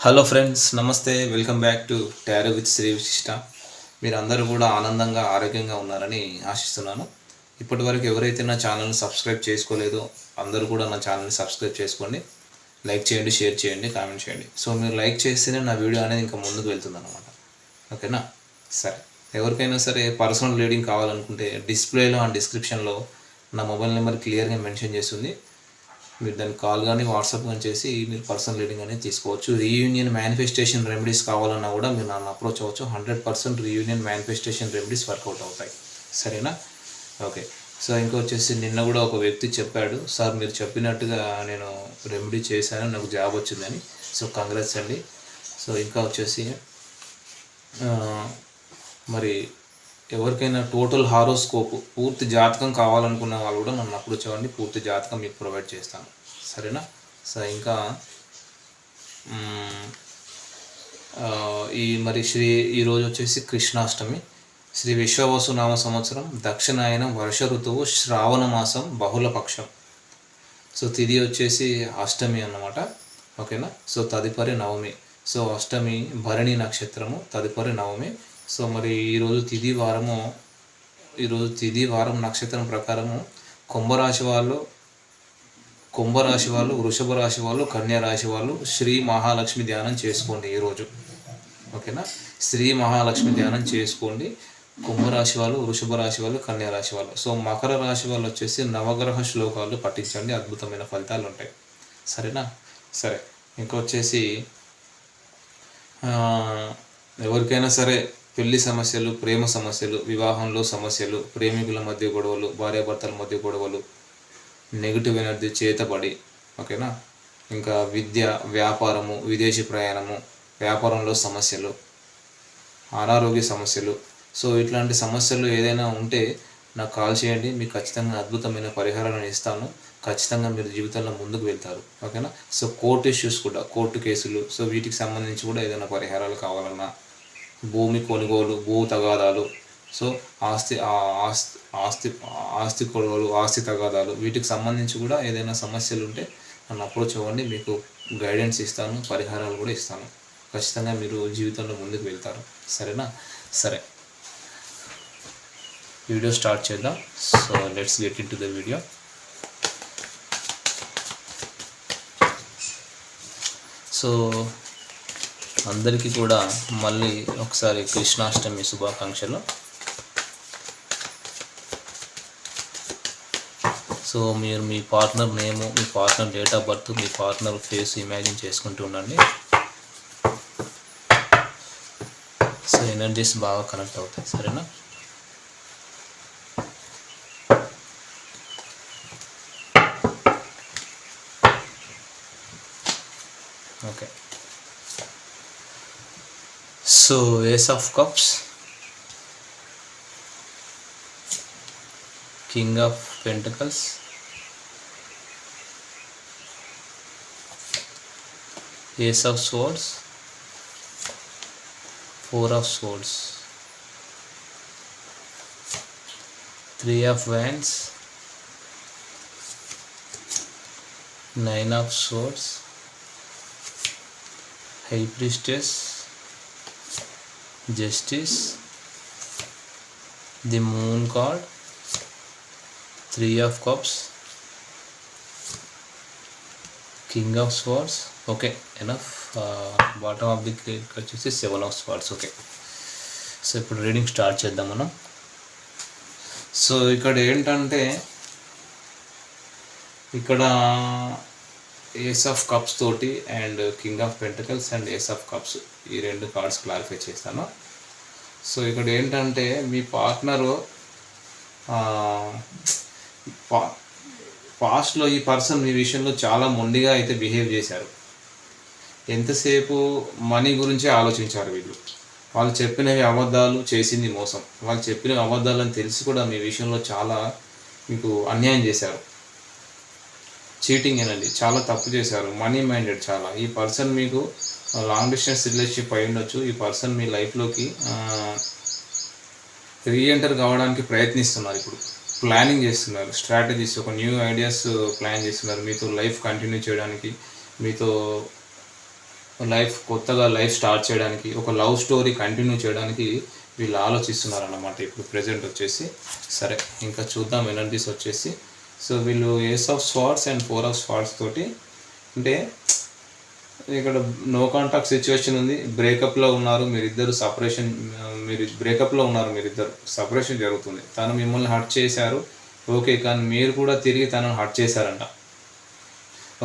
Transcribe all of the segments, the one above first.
Hello friends నమస్తే welcome back to tarot with Shri Vishishta మీరు అందరూ కూడా ఆనందంగా ఆరోగ్యంగా ఉన్నారని ఆశిస్తున్నాను. ఇప్పటి వరకు ఎవరైతే నా ఛానల్ని సబ్స్క్రైబ్ చేసుకోలేదో అందరూ కూడా నా ఛానల్ని సబ్స్క్రైబ్ చేసుకోండి. లైక్ చేయండి షేర్ చేయండి కామెంట్ చేయండి. సో మీరు లైక్ చేస్తేనే నా వీడియో అనేది ఇంకా ముందుకు వెళ్తుంది అనమాట ఓకేనా? సరే. ఎవరికైనా సరే పర్సనల్ రీడింగ్ కావాలనుకుంటే డిస్ప్లేలో అండ్ డిస్క్రిప్షన్లో నా మొబైల్ నెంబర్ క్లియర్గా మెన్షన్ చేస్తుంది. మీరు దాన్ని కాల్ కానీ వాట్సాప్ కానీ చేసి మీరు పర్సనల్ రీడింగ్ అనేది తీసుకోవచ్చు. రీయూనియన్ మేనిఫెస్టేషన్ రెమెడీస్ కావాలన్నా కూడా మీరు నన్ను అప్రోచ్ అవ్వచ్చు. Hundred percent reunion manifestation remedies work out అవుతాయి. సరేనా? ఓకే. సో ఇంకా వచ్చేసి నిన్న కూడా ఒక వ్యక్తి చెప్పాడు సార్ మీరు చెప్పినట్టుగా నేను రెమెడీ చేశాను నాకు జాబ్ వచ్చిందని. సో కంగ్రాట్స్ అండి. సో ఇంకా వచ్చేసి మరి ఎవరికైనా టోటల్ హారోస్కోప్ పూర్తి జాతకం కావాలనుకున్న వాళ్ళు కూడా నన్ను అప్పుడు చూడండి పూర్తి జాతకం మీకు ప్రొవైడ్ చేస్తాను. సరేనా? సో ఇంకా ఈ మరి శ్రీ ఈరోజు వచ్చేసి కృష్ణాష్టమి. శ్రీ విశ్వవసు నామ సంవత్సరం దక్షిణాయనం వర్ష ఋతువు శ్రావణ మాసం బహుళ పక్షం. సో తిది వచ్చేసి అష్టమి అన్నమాట. ఓకేనా? సో తదుపరి నవమి. సో అష్టమి భరణి నక్షత్రము తదుపరి నవమి. సో మరి ఈరోజు తిది వారము ఈరోజు తిది వారం నక్షత్రం ప్రకారము కుంభరాశి వాళ్ళు కుంభరాశి వాళ్ళు వృషభ రాశి వాళ్ళు కన్యా రాశి వాళ్ళు శ్రీ మహాలక్ష్మి ధ్యానం చేసుకోండి ఈరోజు ఓకేనా? శ్రీ మహాలక్ష్మి ధ్యానం చేసుకోండి. కుంభరాశి వాళ్ళు వృషభ రాశి వాళ్ళు కన్యా రాశి వాళ్ళు. సో మకర రాశి వాళ్ళు వచ్చేసి నవగ్రహ శ్లోకాలు పఠించండి. అద్భుతమైన ఫలితాలు ఉంటాయి. సరేనా? సరే. ఇంకొచ్చేసి ఎవరికైనా సరే పెళ్ళి సమస్యలు ప్రేమ సమస్యలు వివాహంలో సమస్యలు ప్రేమికుల మధ్య గొడవలు భార్యాభర్తల మధ్య గొడవలు నెగిటివ్ ఎనర్జీ చేతబడి ఓకేనా ఇంకా విద్య వ్యాపారము విదేశీ ప్రయాణము వ్యాపారంలో సమస్యలు అనారోగ్య సమస్యలు. సో ఇట్లాంటి సమస్యలు ఏదైనా ఉంటే నాకు కాల్ చేయండి. మీకు ఖచ్చితంగా అద్భుతమైన పరిహారాలను ఇస్తాను. ఖచ్చితంగా మీరు జీవితంలో ముందుకు వెళ్తారు. ఓకేనా? సో కోర్టు ఇష్యూస్ కూడా కోర్టు కేసులు సో వీటికి సంబంధించి కూడా ఏదైనా పరిహారాలు కావాలన్నా భూమి కొనుగోలు భూ తగాదాలు. సో ఆస్తి ఆస్తి ఆస్తి ఆస్తి కొనుగోలు ఆస్తి తగాదాలు వీటికి సంబంధించి కూడా ఏదైనా సమస్యలు ఉంటే నన్ను అప్రోచ్ అవ్వండి. మీకు గైడెన్స్ ఇస్తాను పరిహారాలు కూడా ఇస్తాను. ఖచ్చితంగా మీరు జీవితంలో ముందుకు వెళ్తారు. సరేనా? సరే. వీడియో స్టార్ట్ చేద్దాం. So let's get into the video. So అందరికీ కూడా మళ్ళీ ఒకసారి కృష్ణాష్టమి శుభాకాంక్షలు. సో మీరు మీ పార్ట్నర్ నేము మీ పార్ట్నర్ డేట్ ఆఫ్ బర్త్ మీ పార్ట్నర్ ఫేస్ ఇమాజిన్ చేసుకుంటూ ఉండండి. సో ఎనర్జీస్ బాగా కనెక్ట్ అవుతాయి సరేనా? so ace of cups. King of pentacles. Ace of swords. Four of swords. Three of wands. Nine of swords. High priestess. Justice the moon card three of cups king of swords okay enough bottom of the click వచ్చేసి seven of swords okay. So ఇప్పుడు reading start చేద్దాం మనం. So ఇక్కడ ఏంటంటే ఇక్కడ ace of cups తోటి and king of pentacles and ace of cups ఈ రెండు కార్డ్స్ క్లారిఫై చేస్తాను. సో ఇక్కడ ఏంటంటే మీ పార్ట్నరు పాస్ట్లో ఈ పర్సన్ మీ విషయంలో చాలా మొండిగా అయితే బిహేవ్ చేశారు. ఎంతసేపు మనీ గురించే ఆలోచించారు వీళ్ళు. వాళ్ళు చెప్పినవి అబద్ధాలు చేసింది మోసం. వాళ్ళు చెప్పిన అబద్ధాలని తెలిసి కూడా మీ విషయంలో చాలా మీకు అన్యాయం చేశారు. చీటింగ్ అనేది చాలా తప్పు చేశారు. మనీ మైండెడ్ చాలా. ఈ పర్సన్ మీకు లాంగ్ డిస్టెన్స్ రిలేషన్షిప్ అయి ఉండొచ్చు. ఈ పర్సన్ మీ లైఫ్లోకి రీఎంటర్ కావడానికి ప్రయత్నిస్తున్నారు ఇప్పుడు. ప్లానింగ్ చేస్తున్నారు. స్ట్రాటజీస్ ఒక న్యూ ఐడియాస్ ప్లాన్ చేస్తున్నారు. మీతో లైఫ్ కంటిన్యూ చేయడానికి మీతో లైఫ్ కొత్తగా లైఫ్ స్టార్ట్ చేయడానికి ఒక లవ్ స్టోరీ కంటిన్యూ చేయడానికి వీళ్ళు ఆలోచిస్తున్నారు అన్నమాట ఇప్పుడు ప్రజెంట్ వచ్చేసి సరే ఇంకా చూద్దాం ఎనర్జీస్ వచ్చేసి సో వీళ్ళు ace of swords and four of swords తోటి అంటే ఇక్కడ నో కాంటాక్ట్ సిచ్యువేషన్ ఉంది. బ్రేకప్లో ఉన్నారు మీరిద్దరు సపరేషన్ మీరు బ్రేకప్లో ఉన్నారు మీరిద్దరు. సపరేషన్ జరుగుతుంది. తను మిమ్మల్ని హర్ట్ చేశారు. ఓకే కానీ మీరు కూడా తిరిగి తనను హర్ట్ చేశారంట.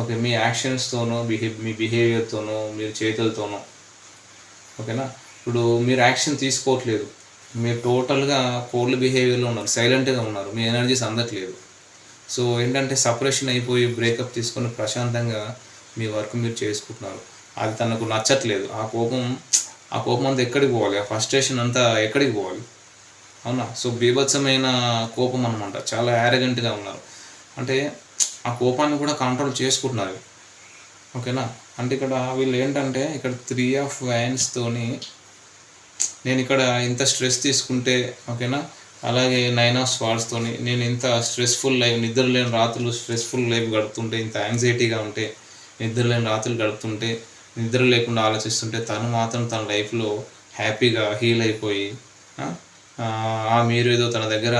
ఓకే మీ యాక్షన్స్తోనో బిహే మీ బిహేవియర్తోనో మీరు చేతులతోనో. ఓకేనా ఇప్పుడు మీరు యాక్షన్ తీసుకోవట్లేదు. మీరు టోటల్గా కోల్డ్ బిహేవియర్లో ఉన్నారు. సైలెంట్గా ఉన్నారు. మీ ఎనర్జీస్ అందట్లేదు. సో ఏంటంటే సపరేషన్ అయిపోయి బ్రేకప్ తీసుకొని ప్రశాంతంగా మీ వర్క్ మీరు చేసుకుంటున్నారు. అది తనకు నచ్చట్లేదు. ఆ కోపం ఆ కోపం అంతా ఎక్కడికి పోవాలి? ఆ ఫస్ట్రేషన్ అంతా ఎక్కడికి పోవాలి? అవునా? సో బీభత్సమైన కోపం అనమాట చాలా యారగెంట్గా ఉన్నారు. అంటే ఆ కోపాన్ని కూడా కంట్రోల్ చేసుకుంటున్నారు. ఓకేనా? అంటే ఇక్కడ వీళ్ళు ఏంటంటే ఇక్కడ త్రీ ఆఫ్ తోని నేను ఇక్కడ ఇంత స్ట్రెస్ తీసుకుంటే ఓకేనా? అలాగే నైన్ ఆఫ్ స్వార్డ్స్తోని నేను ఇంత స్ట్రెస్ఫుల్ లైఫ్ నిద్ర లేని రాత్రులు స్ట్రెస్ఫుల్ లైఫ్ గడుపుతుంటే ఇంత యాంగ్జైటీగా ఉంటే నిద్ర లేని రాత్రులు గడుపుతుంటే నిద్ర లేకుండా ఆలోచిస్తుంటే తను మాత్రం తన లైఫ్లో హ్యాపీగా హీల్ అయిపోయి మీరు ఏదో తన దగ్గర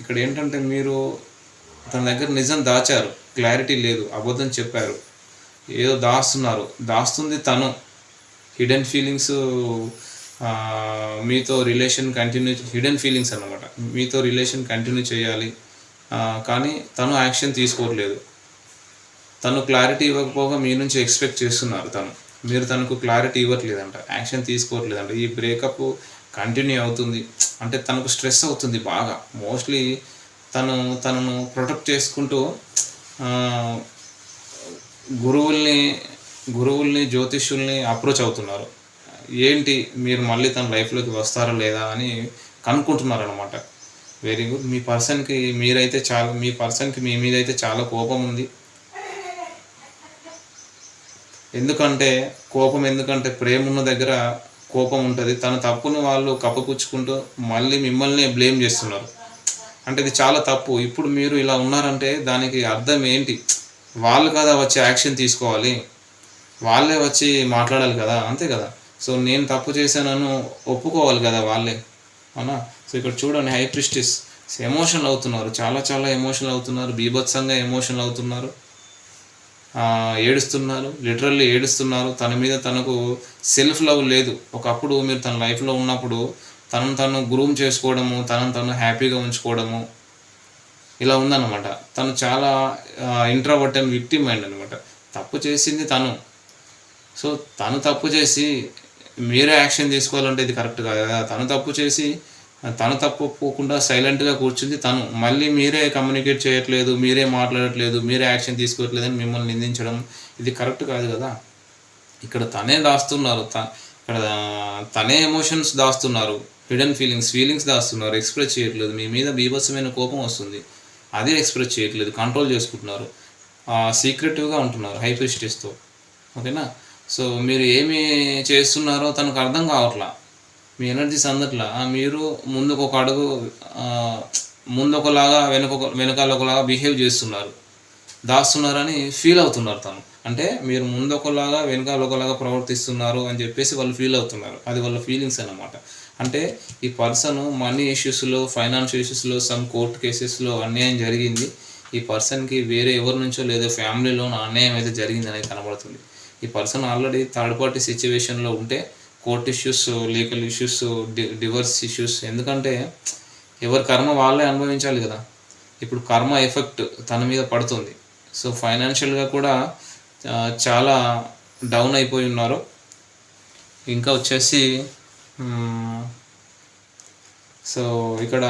ఇక్కడ ఏంటంటే మీరు తన దగ్గర నిజం దాచారు క్లారిటీ లేదు అబద్ధం చెప్పారు ఏదో దాస్తున్నారు దాస్తుంది తను. హిడెన్ ఫీలింగ్స్ మీతో రిలేషన్ కంటిన్యూ హిడెన్ ఫీలింగ్స్ అనమాట మీతో రిలేషన్ కంటిన్యూ చేయాలి. కానీ తను యాక్షన్ తీసుకోవట్లేదు. తను క్లారిటీ ఇవ్వకపోగా మీ నుంచి ఎక్స్పెక్ట్ చేస్తున్నారు తను. మీరు తనకు క్లారిటీ ఇవ్వట్లేదంట. యాక్షన్ తీసుకోవట్లేదంట. ఈ బ్రేకప్ కంటిన్యూ అవుతుంది. అంటే తనకు స్ట్రెస్ అవుతుంది బాగా. మోస్ట్లీ తను తనను ప్రొటెక్ట్ చేసుకుంటూ గురువుల్ని గురువుల్ని జ్యోతిష్యుల్ని అప్రోచ్ అవుతున్నారు. ఏంటి మీరు మళ్ళీ తన లైఫ్లోకి వస్తారా లేదా అని కనుక్కుంటున్నారనమాట వెరీ గుడ్ మీ పర్సన్కి మీరైతే చాలా మీ పర్సన్కి మీ మీద అయితే చాలా కోపం ఉంది. ఎందుకంటే కోపం ఎందుకంటే ప్రేమ ఉన్న దగ్గర కోపం ఉంటుంది. తన తప్పుని వాళ్ళు కప్పపుచ్చుకుంటూ మళ్ళీ మిమ్మల్ని బ్లేమ్ చేస్తున్నారు. అంటే ఇది చాలా తప్పు. ఇప్పుడు మీరు ఇలా ఉన్నారంటే దానికి అర్థం ఏంటి? వాళ్ళు కదా వచ్చి యాక్షన్ తీసుకోవాలి? వాళ్ళే వచ్చి మాట్లాడాలి కదా? అంతే కదా? సో నేను తప్పు చేశానను ఒప్పుకోవాలి కదా వాళ్ళే. అవునా? సో ఇక్కడ చూడండి హై ప్రిస్టిస్ ఎమోషనల్ అవుతున్నారు. చాలా చాలా ఎమోషనల్ అవుతున్నారు. బీభత్సంగా ఎమోషనల్ అవుతున్నారు. ఏడుస్తున్నారు. లిటరల్లీ ఏడుస్తున్నారు. తన మీద తనకు సెల్ఫ్ లవ్ లేదు. ఒకప్పుడు మీరు తన లైఫ్లో ఉన్నప్పుడు తనను తను గ్రూమ్ చేసుకోవడము తనను తను హ్యాపీగా ఉంచుకోవడము ఇలా ఉందన్నమాట. తను చాలా ఇంట్రావర్ట్ అండ్ విక్టిమ్ మైండ్ అనమాట తప్పు చేసింది తను. సో తను తప్పు చేసి మీరే యాక్షన్ తీసుకోవాలంటే ఇది కరెక్ట్ కాదు. కదా తను తప్పు చేసి తను తప్పు పోకుండా సైలెంట్గా కూర్చుంది. తను మళ్ళీ మీరే కమ్యూనికేట్ చేయట్లేదు మీరే మాట్లాడట్లేదు మీరే యాక్షన్ తీసుకోవట్లేదు అని మిమ్మల్ని నిందించడం ఇది కరెక్ట్ కాదు కదా. ఇక్కడ తనే దాస్తున్నారు. త ఇక్కడ తనే ఎమోషన్స్ దాస్తున్నారు. హిడెన్ ఫీలింగ్స్ ఫీలింగ్స్ దాస్తున్నారు. ఎక్స్ప్రెస్ చేయట్లేదు. మీ మీద బీభత్సమైన కోపం వస్తుంది. అదే ఎక్స్ప్రెస్ చేయట్లేదు. కంట్రోల్ చేసుకుంటున్నారు. సీక్రెటివ్గా ఉంటున్నారు. హైప్రిస్టిస్తో. ఓకేనా? సో మీరు ఏమి చేస్తున్నారో తనకు అర్థం కావట్లా. మీ ఎనర్జీస్ అందట్లా. మీరు ముందుకు ఒక అడుగు ముందు ఒకలాగా వెనుక ఒక- వెనకాల ఒకలాగా బిహేవ్ చేస్తున్నారు. దాస్తున్నారని ఫీల్ అవుతున్నారు తను. అంటే మీరు ముందు ఒకలాగా వెనకాల ఒకలాగా ప్రవర్తిస్తున్నారు అని చెప్పేసి వాళ్ళు ఫీల్ అవుతున్నారు. అది వాళ్ళ ఫీలింగ్స్ అన్నమాట. అంటే ఈ పర్సన్ మనీ ఇష్యూస్లో ఫైనాన్షియల్ ఇష్యూస్లో సమ్ కోర్ట్ కేసెస్లో అన్యాయం జరిగింది. ఈ పర్సన్కి వేరే ఎవరి నుంచో లేదా ఫ్యామిలీలో అన్యాయం అయితే జరిగింది అనేది కనబడుతుంది. ఈ పర్సన్ ఆల్రెడీ థర్డ్ పార్టీ సిచ్యువేషన్లో ఉంటే court issues legal issues divorce issues ఎందుకంటే ఎవరి కర్మ వాళ్ళే అనుభవించాలి కదా. ఇప్పుడు కర్మ ఎఫెక్ట్ తన మీద పడుతుంది. సో ఫైనాన్షియల్గా కూడా చాలా డౌన్ అయిపోయి ఉన్నారు. ఇంకా వచ్చేసి సో ఇక్కడ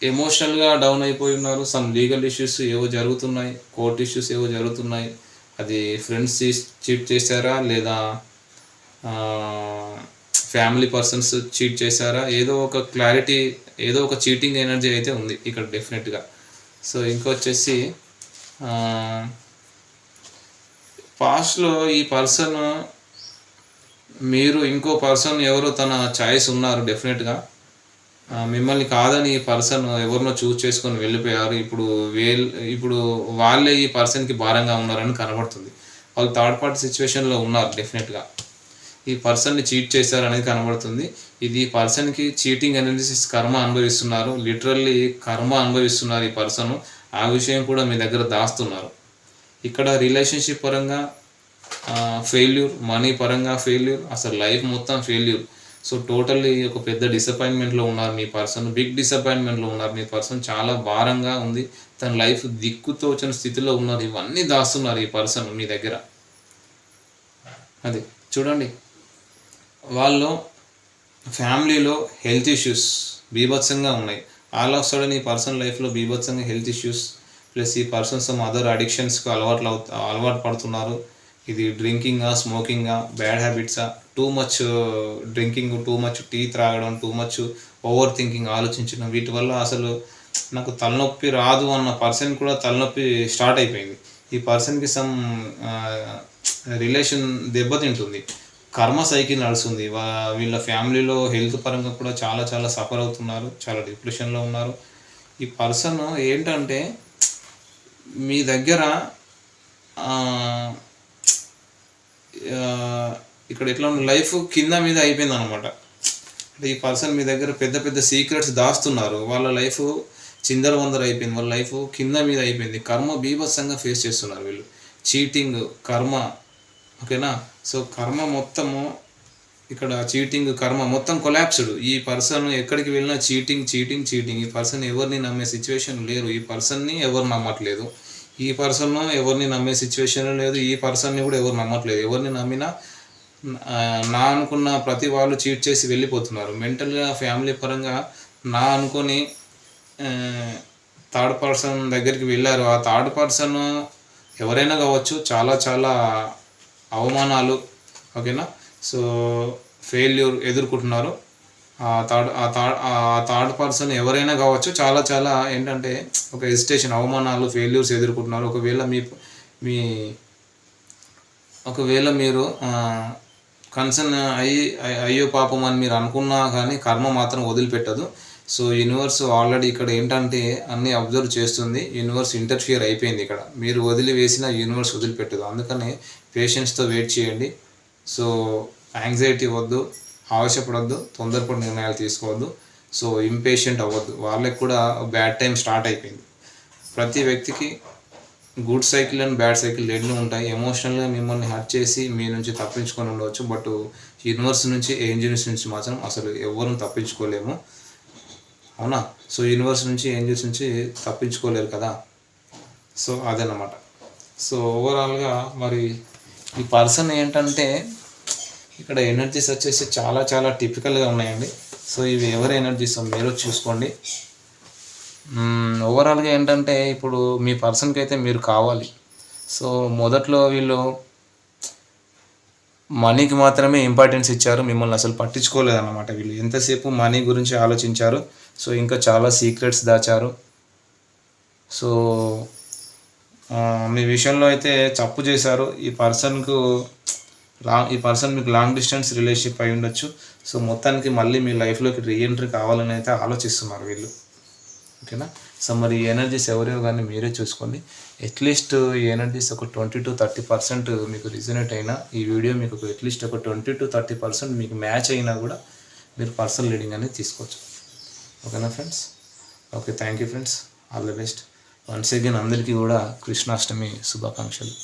ఎమోషనల్గా డౌన్ అయిపోయి ఉన్నారు. సమ్ లీగల్ ఇష్యూస్ ఏవో జరుగుతున్నాయి కోర్ట్ ఇష్యూస్ ఏవో జరుగుతున్నాయి. అది ఫ్రెండ్స్ చీట్ చేశారా? లేదా ఫ్యామిలీ పర్సన్స్ చీట్ చేశారా? ఏదో ఒక క్లారిటీ ఏదో ఒక చీటింగ్ ఎనర్జీ అయితే ఉంది ఇక్కడ డెఫినెట్గా సో ఇంకొచ్చేసి పాస్ట్లో ఈ పర్సన్ మీరు ఇంకో పర్సన్ ఎవరో తన ఛాయిస్ ఉన్నారు డెఫినెట్గా మిమ్మల్ని కాదని ఈ పర్సన్ ఎవరినో చూస్ చేసుకొని వెళ్ళిపోయారు. ఇప్పుడు వేల్ ఇప్పుడు వాళ్ళే ఈ పర్సన్కి భారంగా ఉన్నారని కనబడుతుంది. వాళ్ళు థర్డ్ పార్టీ సిచ్యువేషన్లో ఉన్నారు డెఫినెట్గా. ఈ పర్సన్ని చీట్ చేశారు అనేది కనబడుతుంది. ఇది ఈ పర్సన్కి చీటింగ్ అనాలిసిస్ కర్మ అనుభవిస్తున్నారు. లిటరల్లీ కర్మ అనుభవిస్తున్నారు ఈ పర్సన్. ఆ విషయం కూడా మీ దగ్గర దాస్తున్నారు. ఇక్కడ రిలేషన్షిప్ పరంగా ఫెయిల్యూర్ మనీ పరంగా ఫెయిల్యూర్ అసలు లైఫ్ మొత్తం ఫెయిల్యూర్. సో టోటల్లీ ఒక పెద్ద డిసప్పాయింట్మెంట్లో ఉన్నారు మీ పర్సన్ బిగ్ డిసప్పాయింట్మెంట్లో ఉన్నారు మీ పర్సన్ చాలా భారంగా ఉంది. తన లైఫ్ దిక్కుతో వచ్చిన స్థితిలో ఉన్నారు. ఇవన్నీ దాస్తున్నారు ఈ పర్సన్ మీ దగ్గర. అది చూడండి. వాళ్ళు ఫ్యామిలీలో హెల్త్ ఇష్యూస్ బీభత్సంగా ఉన్నాయి. ఆల్ ఆఫ్ సడన్ ఈ పర్సన్ లైఫ్లో బీభత్సంగా హెల్త్ ఇష్యూస్ ప్లస్ ఈ పర్సన్ సమ్ అదర్ అడిక్షన్స్కి అలవాట్లు అవు అలవాటు పడుతున్నారు. ఇది డ్రింకింగా స్మోకింగా bad హ్యాబిట్సా? Too much drinking too much tea త్రాగడం టూ మచ్ ఓవర్ థింకింగ్ ఆలోచించడం వీటి వల్ల అసలు నాకు తలనొప్పి రాదు అన్న పర్సన్ కూడా తలనొప్పి స్టార్ట్ అయిపోయింది. ఈ పర్సన్కి సమ్ రిలేషన్ దెబ్బతింటుంది. కర్మ సైకిల్ నడుస్తుంది. వీళ్ళ ఫ్యామిలీలో హెల్త్ పరంగా కూడా చాలా చాలా సఫర్ అవుతున్నారు. చాలా డిప్రెషన్లో ఉన్నారు. ఈ పర్సన్ ఏంటంటే మీ దగ్గర ఇక్కడ ఎట్లా ఉన్న లైఫ్ కింద మీద అయిపోయింది అనమాట అంటే ఈ పర్సన్ మీ దగ్గర పెద్ద పెద్ద సీక్రెట్స్ దాస్తున్నారు. వాళ్ళ లైఫ్ చిందర వందర అయిపోయింది. వాళ్ళ లైఫ్ కింద మీద అయిపోయింది. కర్మ బీభత్సంగా ఫేస్ చేస్తున్నారు వీళ్ళు. చీటింగ్ కర్మ. ఓకేనా? సో కర్మ మొత్తము ఇక్కడ చీటింగ్ కర్మ మొత్తం కొలాప్స్డ్. ఈ పర్సన్ ఎక్కడికి వెళ్ళినా చీటింగ్ చీటింగ్ చీటింగ్. ఈ పర్సన్ ఎవరిని నమ్మే సిచ్యువేషన్ లేరు ఈ పర్సన్ని ఎవరు నమ్మట్లేదు. ఈ పర్సన్ ఎవరిని నమ్మే సిచ్యువేషన్ లేదు. ఈ పర్సన్ని కూడా ఎవరు నమ్మట్లేదు. ఎవరిని నమ్మినా నా అనుకున్న ప్రతి వాళ్ళు చీట్ చేసి వెళ్ళిపోతున్నారు. మెంటల్గా ఫ్యామిలీ పరంగా నా అనుకొని థర్డ్ పర్సన్ దగ్గరికి వెళ్ళారు. ఆ థర్డ్ పర్సన్ ఎవరైనా కావచ్చు చాలా చాలా అవమానాలు ఓకేనా? సో ఫెయిల్యూర్ ఎదుర్కొంటున్నారు. ఆ థర్డ్ ఆ థర్డ్ ఆ థర్డ్ పర్సన్ ఎవరైనా కావచ్చు చాలా చాలా ఏంటంటే ఒక హెసిటేషన్ అవమానాలు ఫెయిల్యూర్స్ ఎదుర్కొంటున్నారు. ఒకవేళ మీ మీ ఒకవేళ మీరు కన్సర్న్ అయ్యి అయ్యో పాపం అని మీరు అనుకున్నా కానీ కర్మ మాత్రం వదిలిపెట్టదు. సో యూనివర్స్ ఆల్రెడీ ఇక్కడ ఏంటంటే అన్నీ అబ్జర్వ్ చేస్తుంది. యూనివర్స్ ఇంటర్ఫియర్ అయిపోయింది ఇక్కడ. మీరు వదిలి వేసిన యూనివర్స్ వదిలిపెట్టదు. అందుకని పేషెన్స్తో వెయిట్ చేయండి. సో యాంగ్జైటీ వద్దు ఆవశ్యపడద్దు తొందరపడి నిర్ణయాలు తీసుకోవద్దు. సో ఇంపేషెంట్ అవ్వద్దు. వాళ్ళకి కూడా బ్యాడ్ టైం స్టార్ట్ అయిపోయింది. ప్రతి వ్యక్తికి good cycle and bad cycle రెండు ఉంటాయి. ఎమోషనల్గా మిమ్మల్ని హర్ట్ చేసి మీ నుంచి తప్పించుకొని ఉండవచ్చు బట్ యూనివర్స్ నుంచి ఏంజిల్స్ నుంచి మాత్రం అసలు ఎవరూ తప్పించుకోలేము. అవునా? సో యూనివర్స్ నుంచి ఏంజిల్స్ నుంచి తప్పించుకోలేరు కదా? సో అదన్నమాట. సో ఓవరాల్గా మరి ఈ పర్సన్ ఏంటంటే ఇక్కడ ఎనర్జీస్ వచ్చేసి చాలా చాలా టిపికల్గా ఉన్నాయండి. సో ఇవి ఎవరి ఎనర్జీస్ మీరు చూసుకోండి. ఓవరాల్గా ఏంటంటే ఇప్పుడు మీ పర్సన్కి అయితే మీరు కావాలి. సో మొదట్లో వీళ్ళు మనీకి మాత్రమే ఇంపార్టెన్స్ ఇచ్చారు మిమ్మల్ని అసలు పట్టించుకోలేదన్నమాట వీళ్ళు. ఎంతసేపు మనీ గురించి ఆలోచించారు సో ఇంకా చాలా సీక్రెట్స్ దాచారు. సో మీ విషయంలో అయితే తప్పు చేశారు. ఈ పర్సన్కు లాంగ్ ఈ పర్సన్ మీకు లాంగ్ డిస్టెన్స్ రిలేషన్షిప్ అయి ఉండొచ్చు. సో మొత్తానికి మళ్ళీ మీ లైఫ్లోకి రీఎంట్రీ కావాలని అయితే ఆలోచిస్తున్నారు వీళ్ళు. ఓకేనా? సో మరి ఈ ఎనర్జీస్ ఎవరేవో కానీ మీరే చూసుకోండి. అట్లీస్ట్ ఈ ఎనర్జీస్ ఒక ట్వంటీ టు థర్టీ పర్సెంట్ మీకు రిజనేట్ అయినా ఈ వీడియో మీకు అట్లీస్ట్ ఒక ట్వంటీ టు థర్టీ పర్సెంట్ మీకు మ్యాచ్ అయినా కూడా మీరు పర్సనల్ రీడింగ్ అనేది తీసుకోవచ్చు. ఓకేనా friends okay thank you friends all the best once again అందరికీ కూడా కృష్ణాష్టమి శుభాకాంక్షలు.